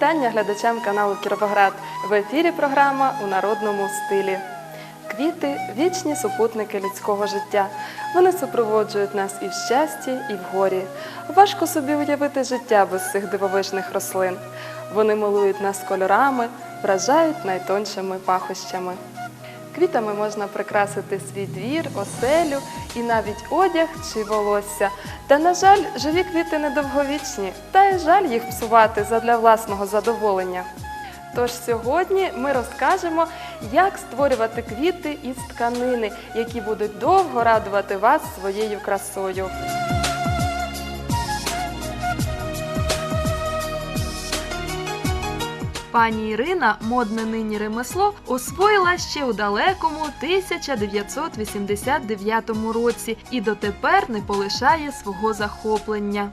вітання глядачам каналу Кіровоград. В ефірі програма у народному стилі. Квіти вічні супутники людського життя. Вони супроводжують нас і в щасті, і в горі. Важко собі уявити життя без цих дивовижних рослин. Вони милують нас кольорами, вражають найтоншими пахощами. Квітами можна прикрасити свій двір, оселю і навіть одяг чи волосся. Та, на жаль, живі квіти недовговічні, та й жаль їх псувати задля власного задоволення. Тож сьогодні ми розкажемо, як створювати квіти із тканини, які будуть довго радувати вас своєю красою. Пані Ірина модне нині ремесло освоїла ще у далекому 1989 році і дотепер не полишає свого захоплення.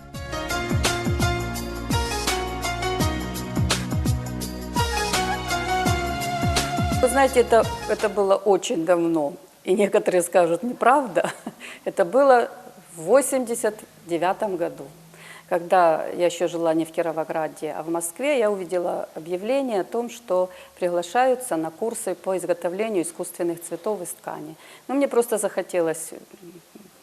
Вы знаете, это, это было очень давно. И некоторые скажут, неправда. Это было в 89 году. Когда я еще жила не в Кировограде, а в Москве, я увидела объявление о том, что приглашаются на курсы по изготовлению искусственных цветов из ткани. Ну, мне просто захотелось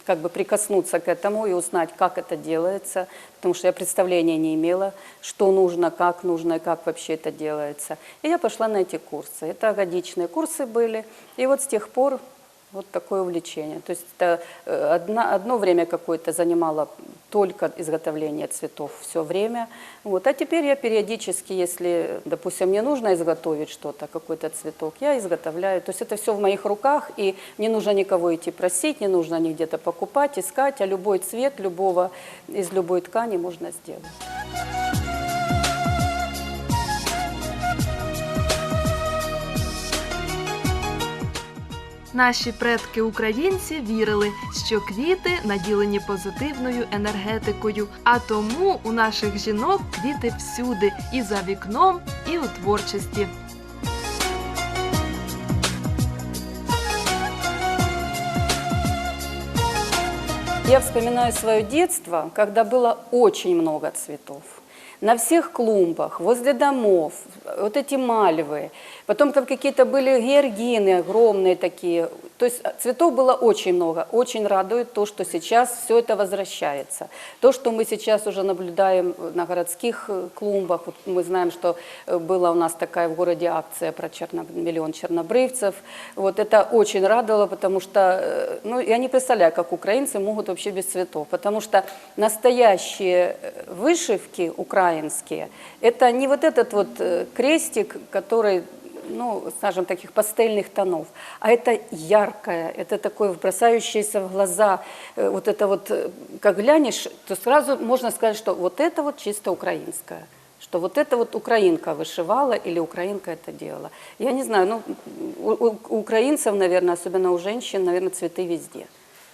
как бы прикоснуться к этому и узнать, как это делается, потому что я представления не имела, что нужно, как нужно и как вообще это делается. И я пошла на эти курсы. Это годичные курсы были. И вот с тех пор вот такое увлечение. То есть это э, одна, одно время какое-то занимало только изготовление цветов все время. Вот. А теперь я периодически, если, допустим, мне нужно изготовить что-то, какой-то цветок, я изготовляю. То есть это все в моих руках, и не нужно никого идти просить, не нужно ни где-то покупать, искать, а любой цвет любого, из любой ткани можно сделать. Наші предки українці вірили, що квіти наділені позитивною енергетикою, а тому у наших жінок квіти всюди, і за вікном, і у творчості. Я вспоминаю свое детство, когда было очень много цветов. На всех клумбах, возле домов, вот эти мальвы. Потом там какие-то были георгины огромные такие. То есть цветов было очень много. Очень радует то, что сейчас все это возвращается. То, что мы сейчас уже наблюдаем на городских э, клумбах. Вот мы знаем, что э, была у нас такая в городе акция про черно... миллион чернобрывцев. Вот это очень радовало, потому что, э, ну, я не представляю, как украинцы могут вообще без цветов. Потому что настоящие э, вышивки украинские, это не вот этот вот э, крестик, который ну, скажем, таких пастельных тонов, а это яркое, это такое бросающееся в глаза, э, вот это вот, э, как глянешь, то сразу можно сказать, что вот это вот чисто украинское, что вот это вот украинка вышивала или украинка это делала. Я не знаю, ну, у, у- украинцев, наверное, особенно у женщин, наверное, цветы везде.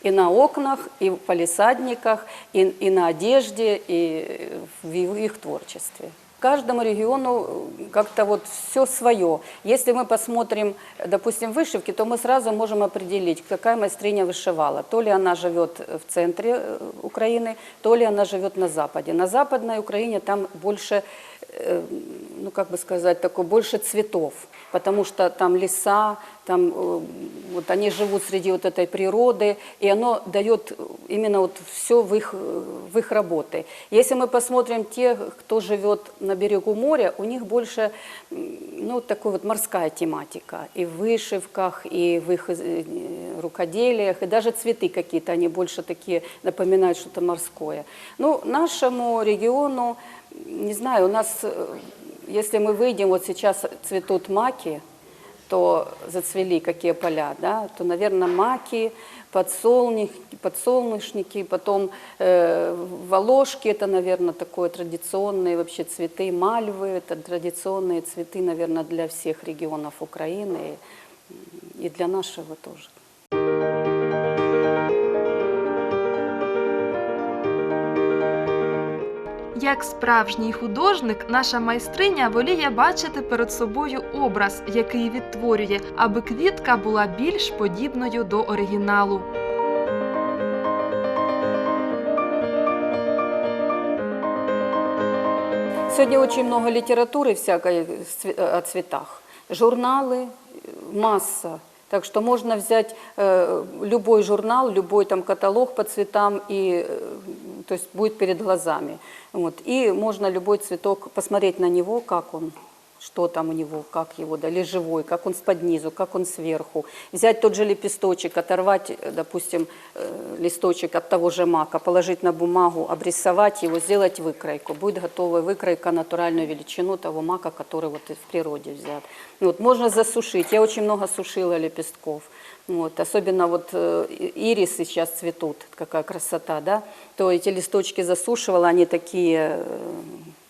И на окнах, и в палисадниках, и, и на одежде, и в их творчестве. Каждому региону э, как-то вот все свое. Если мы посмотрим, допустим, вышивки, то мы сразу можем определить, какая мастериня вышивала. То ли она живет в центре э, Украины, то ли она живет на Западе. На Западной Украине там больше, э, ну как бы сказать, такое, больше цветов, потому что там леса, там э, вот они живут среди вот этой природы, и оно дает именно вот все в их, в их работы. Если мы посмотрим тех, кто живет на берегу моря, у них больше ну, такой вот морская тематика. И в вышивках, и в их э, рукоделиях, и даже цветы какие-то, они больше такие напоминают что-то морское. Ну, нашему региону, не знаю, у нас, э, если мы выйдем, вот сейчас цветут маки, то зацвели какие поля, да, то, наверное, маки, подсолнух, подсолнушники, потом э, волошки, это, наверное, такое традиционные вообще цветы, мальвы, это традиционные цветы, наверное, для всех регионов Украины и для нашего тоже. Як справжній художник, наша майстриня воліє бачити перед собою образ, який відтворює, аби квітка була більш подібною до оригіналу. Все сегодня очень много литературы всякой с цве- о цветах. Журналы, э, масса. Так что можно взять э, любой журнал, любой там каталог по цветам, и, э, то есть будет перед глазами. Вот. И можно любой цветок посмотреть на него, как он, что там у него, как его, да, или живой, как он с-под низу, как он сверху. Взять тот же лепесточек, оторвать, э, допустим, э, листочек от того же мака, положить на бумагу, обрисовать его, сделать выкройку. Будет готовая выкройка натуральную величину того мака, который вот в природе взят. Вот, можно засушить. Я очень много сушила лепестков. Вот, особенно вот э, ирисы сейчас цветут, какая красота, да, то эти листочки засушивала, они такие, э,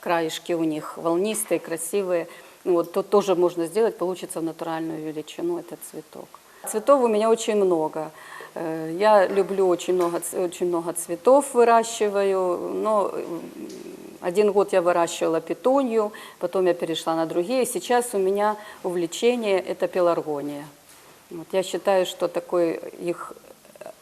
краешки у них волнистые, красивые, Ну вот, то тоже можно сделать, получится натуральную величину этот цветок. Цветов у меня очень много. Э, Я люблю очень много, очень много цветов выращиваю, но один год я выращивала петунью, потом я перешла на другие. Сейчас у меня увлечение – это пеларгония. Вот я считаю, что такое их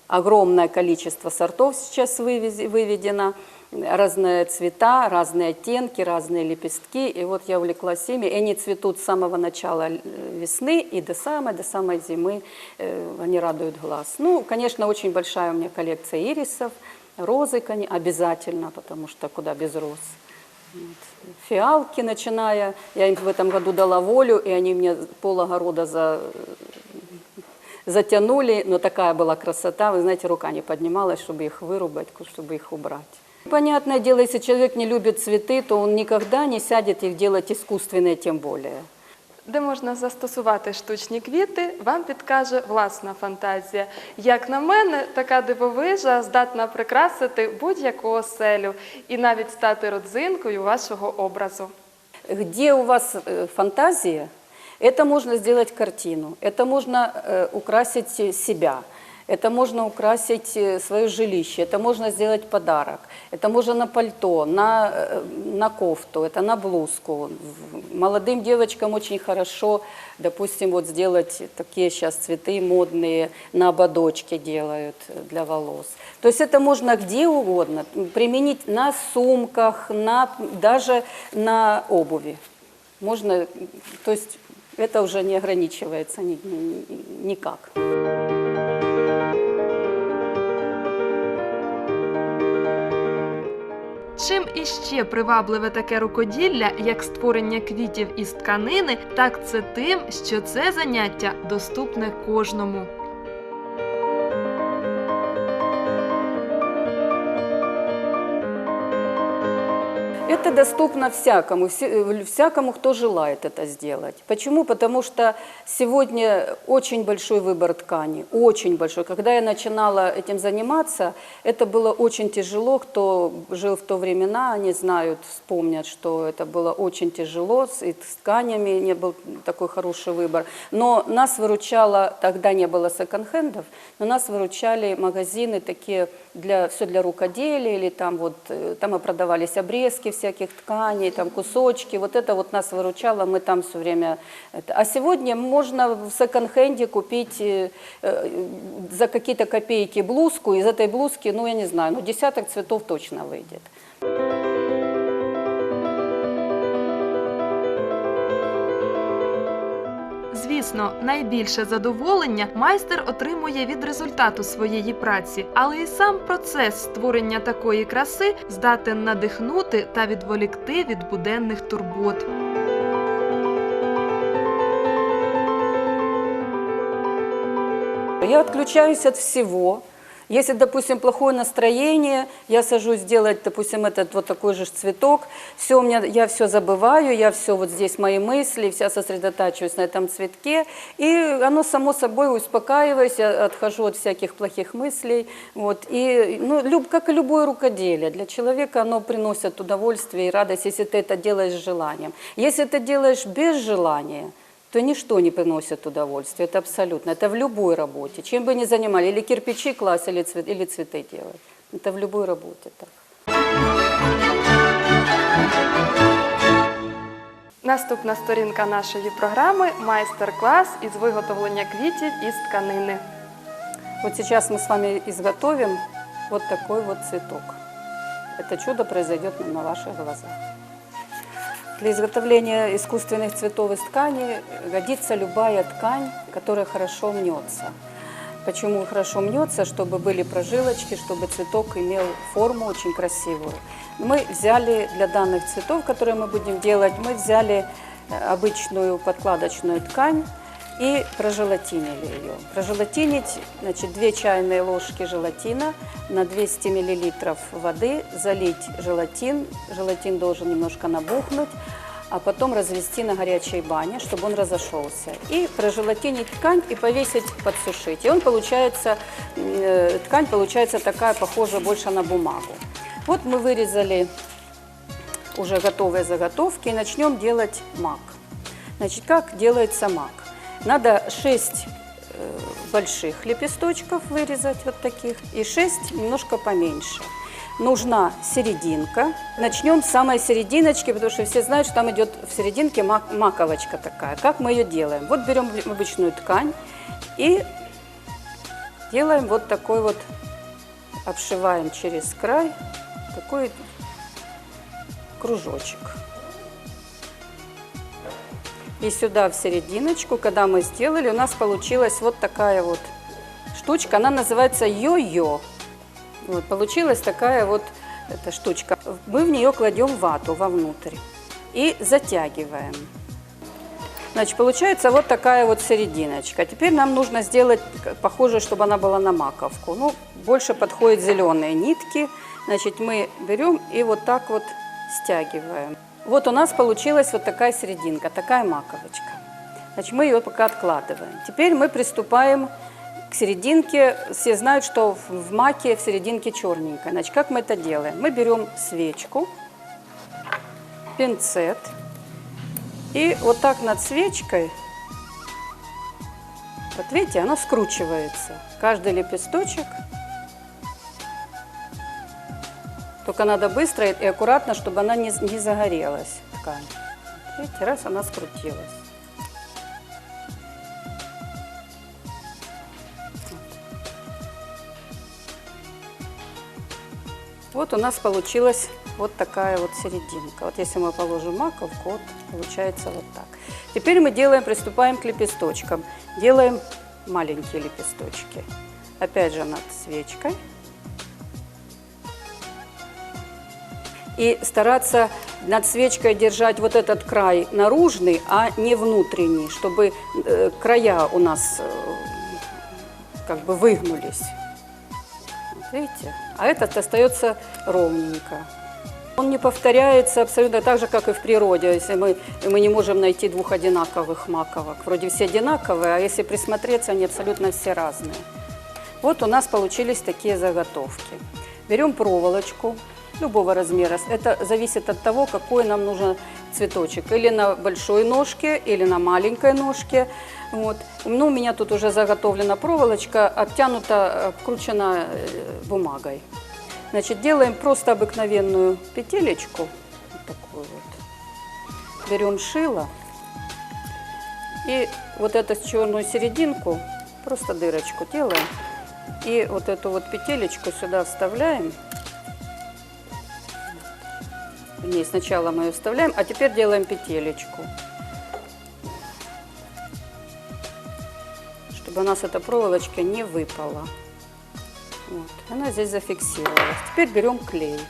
огромное количество сортов сейчас выведено, разные цвета, разные оттенки, разные лепестки. И вот я увлеклась ими, и они цветут с самого начала весны и до самой, до самой зимы э, они радуют глаз. Ну, конечно, очень большая у меня коллекция ирисов, розы обязательно, потому что куда без роз. Фиалки, начиная, я им в этом году дала волю, и они мне пол огорода за, затянули, но такая была красота, вы знаете, рука не поднималась, чтобы их вырубать, чтобы их убрать. Понятное дело, если человек не любит цветы, то он никогда не сядет их делать искусственные, тем более. Де можна застосувати штучні квіти, вам підкаже власна фантазія. Як на мене, така дивовижа здатна прикрасити будь-яку оселю і навіть стати родзинкою вашого образу. Где у вас э, фантазия, это можно сделать картину, это можно э, украсить э, себя, это можно украсить э, свое жилище, это можно сделать подарок, это можно на пальто, на, э, на кофту, это на блузку. Молодым девочкам очень хорошо, допустим, вот сделать такие сейчас цветы модные, на ободочке делают э, для волос. То есть это можно где угодно применить на сумках, на, даже на обуви. Можно, то есть это уже не ограничивается ни- ни- ни- никак. Чим іще привабливе таке рукоділля, як створення квітів із тканини, так це тим, що це заняття доступне кожному. Это доступно всякому, э, всякому, кто желает это сделать. Почему? Потому что сегодня очень большой выбор ткани, очень большой. Когда я начинала этим заниматься, это было очень тяжело. Кто жил в то времена, они знают, вспомнят, что это было очень тяжело, и с тканями не был такой хороший выбор. Но нас выручало, тогда не было секонд-хендов, но нас выручали магазины такие, для, все для рукоделия, или там вот, э, там и продавались обрезки всяких тканей, там кусочки, вот это вот нас выручало, мы там все время... Это. А сегодня можно в секонд-хенде купить э, э, за какие-то копейки блузку, из этой блузки, ну я не знаю, ну десяток цветов точно выйдет. Звісно, найбільше задоволення майстер отримує від результату своєї праці, але і сам процес створення такої краси здатен надихнути та відволікти від буденних турбот. Я отключаюсь от всего. Если, допустим, плохое настроение, я сажусь делать, допустим, этот вот такой же цветок, все у меня, я все забываю, я все вот здесь мои мысли, вся сосредотачиваюсь на этом цветке, и оно само собой успокаиваюсь, я отхожу от всяких плохих мыслей, вот, и, ну, люб, как и любое рукоделие, для человека оно приносит удовольствие и радость, если ты это делаешь с желанием. Если ты делаешь без желания, то ничто не приносит удовольствия. Это абсолютно. Это в любой работе. Чем бы ни занимали, или кирпичи класть, или, цвет, или цветы делать. Это в любой работе так. Наступна сторінка нашої програми майстер-клас із виготовлення квітів із тканини. Вот сейчас мы с вами изготовим вот такой вот цветок. Это чудо произойдет на ваших глазах. Для изготовления искусственных цветов из ткани годится любая ткань, которая хорошо мнется. Почему хорошо мнется? Чтобы были прожилочки, чтобы цветок имел форму очень красивую. Мы взяли для данных цветов, которые мы будем делать, мы взяли э, обычную подкладочную ткань и прожелатинили ее. Прожелатинить, значит, 2 чайные ложки желатина на 200 мл воды, залить желатин, желатин должен немножко набухнуть, а потом развести на горячей бане, чтобы он разошелся. И прожелатинить ткань и повесить, подсушить. И он получается, э, ткань получается такая, похожа больше на бумагу. Вот мы вырезали уже готовые заготовки и начнем делать мак. Значит, как делается мак? Надо 6 э, больших лепесточков вырезать вот таких и 6 немножко поменьше. Нужна серединка. Начнем с самой серединочки, потому что все знают, что там идет в серединке мак- маковочка такая. Как мы ее делаем? Вот берем обычную ткань и делаем вот такой вот, обшиваем через край такой кружочек. И сюда в серединочку, когда мы сделали, у нас получилась вот такая вот штучка. Она называется йо-йо. Вот, получилась такая вот эта штучка. Мы в нее кладем вату вовнутрь и затягиваем. Значит, получается вот такая вот серединочка. Теперь нам нужно сделать похоже, чтобы она была на маковку. Ну, больше подходят зеленые нитки. Значит, мы берем и вот так вот стягиваем. Вот у нас получилась вот такая серединка, такая маковочка. Значит, мы ее пока откладываем. Теперь мы приступаем к серединке. Все знают, что в маке в серединке черненькая. Значит, как мы это делаем? Мы берем свечку, пинцет, и вот так над свечкой, вот видите, оно скручивается. Каждый лепесточек. Только надо быстро и аккуратно, чтобы она не, не загорелась, ткань. Видите, раз она скрутилась. Вот у нас получилась вот такая вот серединка. Вот если мы положим маковку, вот получается вот так. Теперь мы делаем, приступаем к лепесточкам. Делаем маленькие лепесточки. Опять же над свечкой. И стараться над свечкой держать вот этот край наружный, а не внутренний, чтобы э, края у нас э, как бы выгнулись. Видите? А этот остается ровненько. Он не повторяется абсолютно так же, как и в природе. Если мы, мы не можем найти двух одинаковых маковок. Вроде все одинаковые, а если присмотреться, они абсолютно все разные. Вот у нас получились такие заготовки. Берем проволочку любого размера. Это зависит от того, какой нам нужен цветочек. Или на большой ножке, или на маленькой ножке. Вот. Ну, у меня тут уже заготовлена проволочка, обтянута, обкручена э, бумагой. Значит, делаем просто обыкновенную петелечку. Вот такую вот. Берем шило. И вот эту черную серединку, просто дырочку делаем. И вот эту вот петелечку сюда вставляем. В ней сначала мы ее вставляем, а теперь делаем петелечку. Чтобы у нас эта проволочка не выпала. Вот. Она здесь зафиксировалась. Теперь берем клей.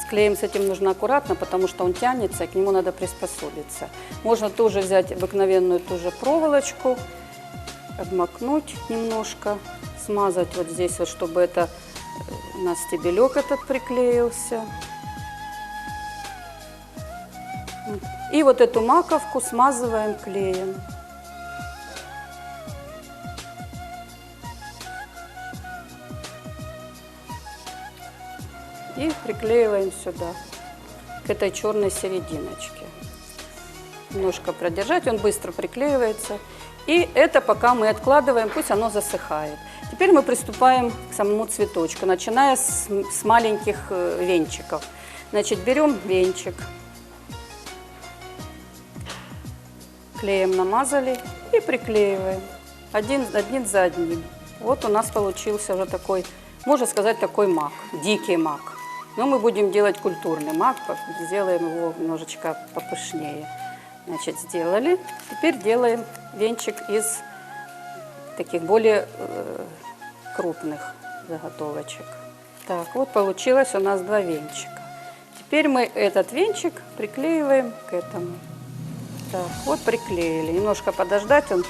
С клеем с этим нужно аккуратно, потому что он тянется, и к нему надо приспособиться. Можно тоже взять обыкновенную ту же проволочку, обмакнуть немножко, смазать вот здесь, вот, чтобы это э, у нас стебелек этот приклеился. И вот эту маковку смазываем клеем. И приклеиваем сюда, к этой черной серединочке. Немножко продержать, он быстро приклеивается. И это пока мы откладываем, пусть оно засыхает. Теперь мы приступаем к самому цветочку, начиная с, с маленьких э, венчиков. Значит, берем венчик, клеем намазали и приклеиваем один, один за одним. Вот у нас получился уже такой, можно сказать, такой мак, дикий мак. Но мы будем делать культурный мак, сделаем его немножечко попышнее. Значит, сделали. Теперь делаем венчик из таких более э, крупных заготовочек. Так, вот получилось у нас два венчика. Теперь мы этот венчик приклеиваем к этому. Так, вот приклеили. Немножко подождать, он,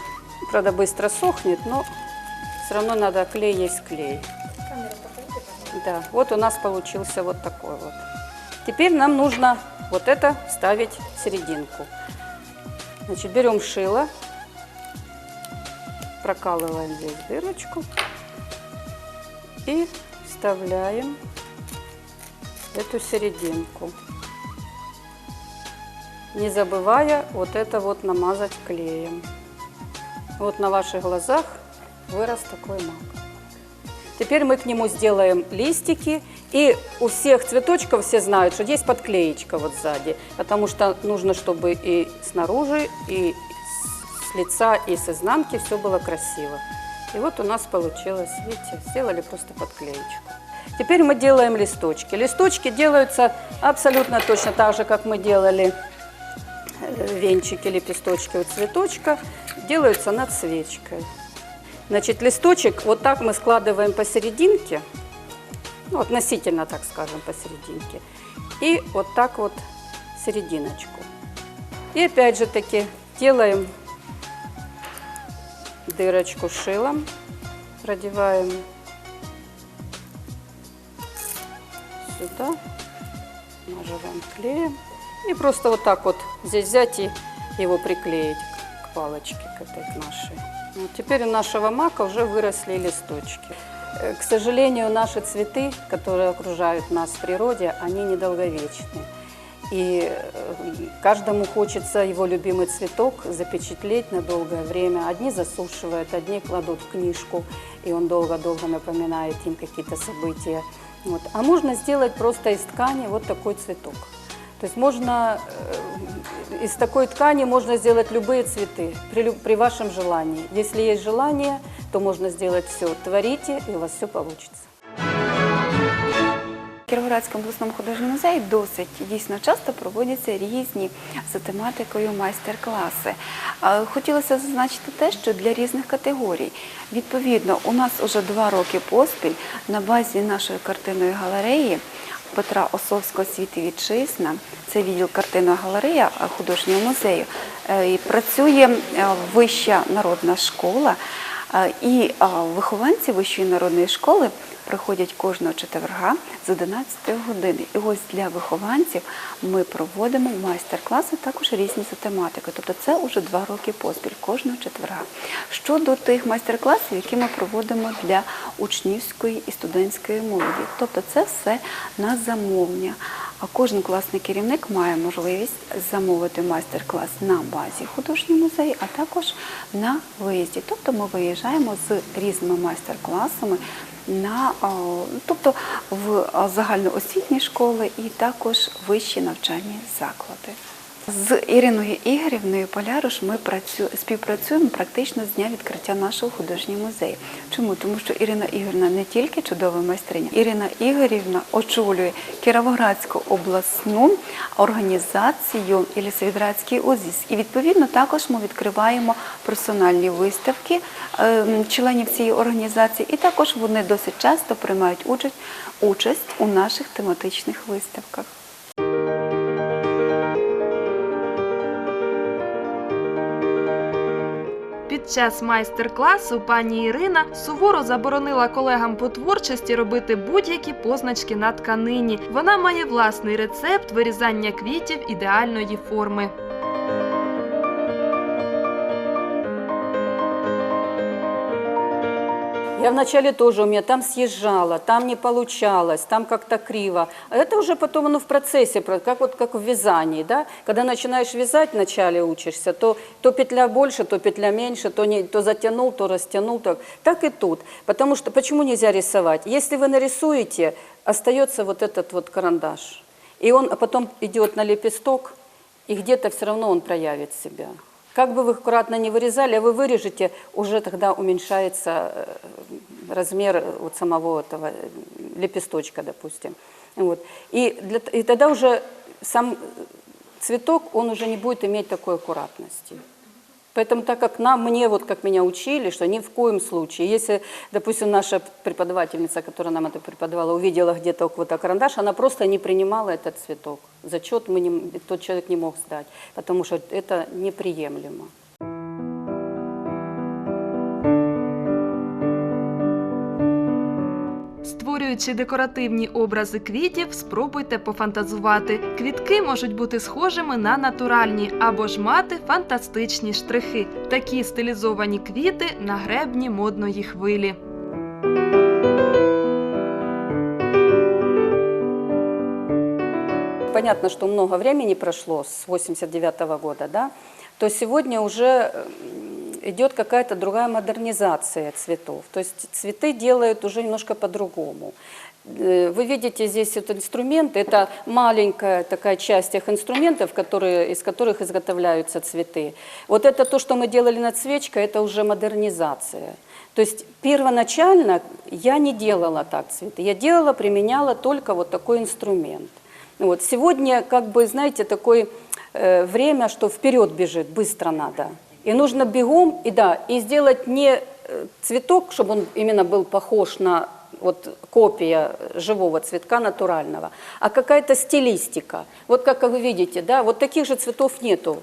правда, быстро сохнет, но все равно надо клей есть клей. Да, вот у нас получился вот такой вот. Теперь нам нужно вот это вставить в серединку. Значит, берем шило, прокалываем здесь дырочку и вставляем эту серединку. Не забывая вот это вот намазать клеем. Вот на ваших глазах вырос такой мак. Теперь мы к нему сделаем листики. И у всех цветочков все знают, что есть подклеечка вот сзади. Потому что нужно, чтобы и снаружи, и с лица, и с изнанки все было красиво. И вот у нас получилось, видите, сделали просто подклеечку. Теперь мы делаем листочки. Листочки делаются абсолютно точно так же, как мы делали э, венчики, лепесточки у цветочка. Делаются над свечкой. Значит, листочек вот так мы складываем посерединке, ну, относительно, так скажем, посерединке. И вот так вот серединочку. И опять же таки делаем дырочку шилом, продеваем сюда, наживаем клеем. И просто вот так вот здесь взять и его приклеить к палочке, к этой нашей. Вот теперь у нашего мака уже выросли листочки. Э, К сожалению, наши цветы, которые окружают нас в природе, они недолговечны. И э, каждому хочется его любимый цветок запечатлеть на долгое время. Одни засушивают, одни кладут в книжку, и он долго-долго напоминает им какие-то события. Вот. А можно сделать просто из ткани вот такой цветок. То есть можно э, из такой ткани можно сделать любые цветы при, при вашем желании. Если есть желание, то можно сделать все. Творите, и у вас все получится. Кіровоградському обласному художньому музеї досить дійсно часто проводяться різні за тематикою майстер-класи. Хотілося зазначити те, що для різних категорій. Відповідно, у нас уже два роки поспіль на базі нашої картинної галереї Петра Осовського «Світ і вітчизна, це відділ картинна галерея художнього музею. е, працює е, вища народна школа. Е, І вихованці вищої народної школи приходять кожного четверга з 11 години. І ось для вихованців ми проводимо майстер-класи також різні за тематикою. Тобто це вже два роки поспіль, кожного четверга. Щодо тих майстер-класів, які ми проводимо для учнівської і студентської молоді, тобто це все на замовлення. А кожен класний керівник має можливість замовити майстер-клас на базі художнього музею, а також на виїзді. Тобто ми виїжджаємо з різними майстер-класами на тобто в загальноосвітні школи і також вищі навчальні заклади. З Іриною Ігорівною Поляруш ми працю... співпрацюємо практично з дня відкриття нашого художнього музею. Чому? Тому що Ірина Ігорівна не тільки чудова майстриня, Ірина Ігорівна очолює Кіровоградську обласну організацію і ОЗІС. І відповідно також ми відкриваємо персональні виставки ем, членів цієї організації, і також вони досить часто приймають участь, участь у наших тематичних виставках. Під час майстер-класу пані Ірина суворо заборонила колегам по творчості робити будь-які позначки на тканині. Вона має власний рецепт вирізання квітів ідеальної форми. Я вначале тоже у меня там съезжала, там не получалось, там как-то криво. А это уже потом оно в процессе, про- как вот как в вязании, да? Когда начинаешь вязать, вначале учишься, то, то петля больше, то петля меньше, то, не, то затянул, то растянул. Так. так и тут. Потому что почему нельзя рисовать? Если вы нарисуете, остается вот этот вот карандаш. И он потом идет на лепесток, и где-то все равно он проявит себя. Как бы вы аккуратно не вырезали, а вы вырежете, уже тогда уменьшается э, размер вот самого этого э, лепесточка, допустим. Вот. И, для, и тогда уже сам цветок, он уже не будет иметь такой аккуратности. Поэтому так как нам, мне, вот как меня учили, что ни в коем случае, если, допустим, наша преподавательница, которая нам это преподавала, увидела где-то какой-то карандаш, она просто не принимала этот цветок. Зачет мы не, тот человек не мог сдать, потому что это неприемлемо. Створюючи декоративні образи квітів, спробуйте пофантазувати. Квітки можуть бути схожими на натуральні або ж мати фантастичні штрихи. Такі стилізовані квіти на гребні модної хвилі. Понятно, что много времени прошло с 89 -го года, да, то сегодня уже м, идет какая-то другая модернизация цветов. То есть цветы делают уже немножко по-другому. Э, Вы видите здесь этот инструмент, это маленькая такая часть тех инструментов, которые, из которых изготовляются цветы. Вот это то, что мы делали над свечкой, это уже модернизация. То есть первоначально я не делала так цветы, я делала, применяла только вот такой инструмент. Вот. Сегодня, как бы, знаете, такое э, время, что вперед бежит, быстро надо. И нужно бегом, и да, и сделать не э, цветок, чтобы он именно был похож на вот копия живого цветка натурального, а какая-то стилистика. Вот как вы видите, да, вот таких же цветов нету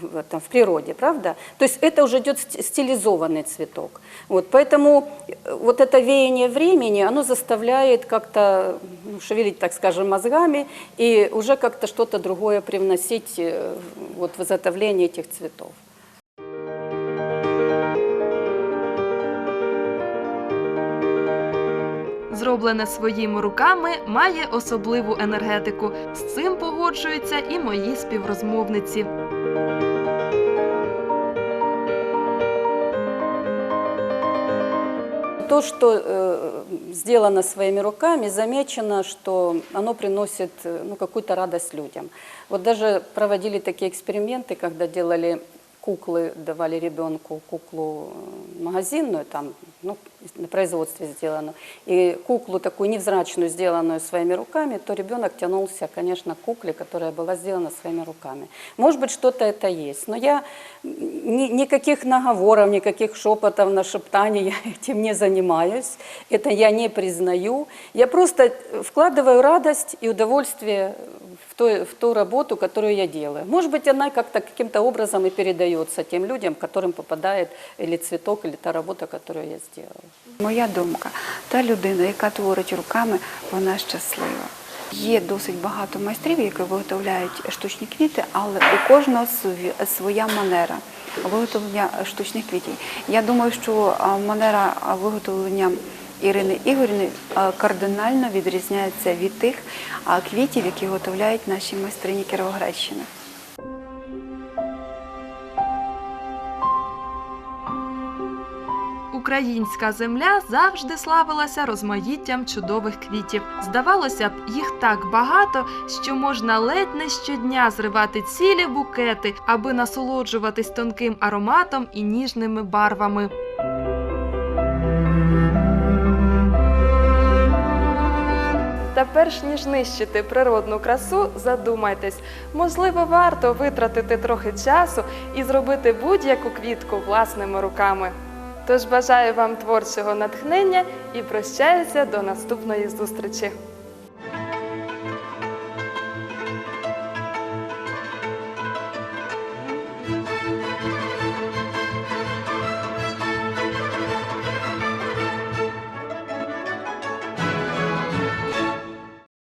в, этом, в природе, правда? То есть это уже идет ст- стилизованный цветок. Вот, поэтому э, вот это веяние времени, оно заставляет как-то ну, шевелить, так скажем, мозгами и уже как-то что-то другое привносить э, вот, в изготовление этих цветов. Зроблене своїми руками має особливу енергетику. З цим погоджуються і мої співрозмовниці. То, что э, сделано своими руками, замечено, что оно приносит э, ну, какую-то радость людям. Вот даже проводили такие эксперименты, когда делали куклы, давали ребенку куклу э, магазинную, там, ну, на производстве сделанную, и куклу такую невзрачную, сделанную своими руками, то ребенок тянулся, конечно, к кукле, которая была сделана своими руками. Может быть, что-то это есть, но я ни- никаких наговоров, никаких шепотов, нашептаний я этим не занимаюсь, это я не признаю. Я просто вкладываю радость и удовольствие в ту, работу, которую я делаю. Может быть, она как-то каким-то образом и передается тем людям, которым попадает или цветок, или та работа, которую я сделала. Моя думка, та людина, яка творить руками, вона щаслива. Є досить багато майстрів, які виготовляють штучні квіти, але у кожного своя манера виготовлення штучних квітів. Я думаю, що манера виготовлення Ірини Ігорівни а, кардинально відрізняється від тих квітів, які виготовляють наші майстрині Кіровоградщини. Українська земля завжди славилася розмаїттям чудових квітів. Здавалося б, їх так багато, що можна ледь не щодня зривати цілі букети, аби насолоджуватись тонким ароматом і ніжними барвами. Та перш ніж нищити природну красу, задумайтесь, можливо, варто витратити трохи часу і зробити будь-яку квітку власними руками. Тож бажаю вам творчого натхнення і прощаюся до наступної зустрічі.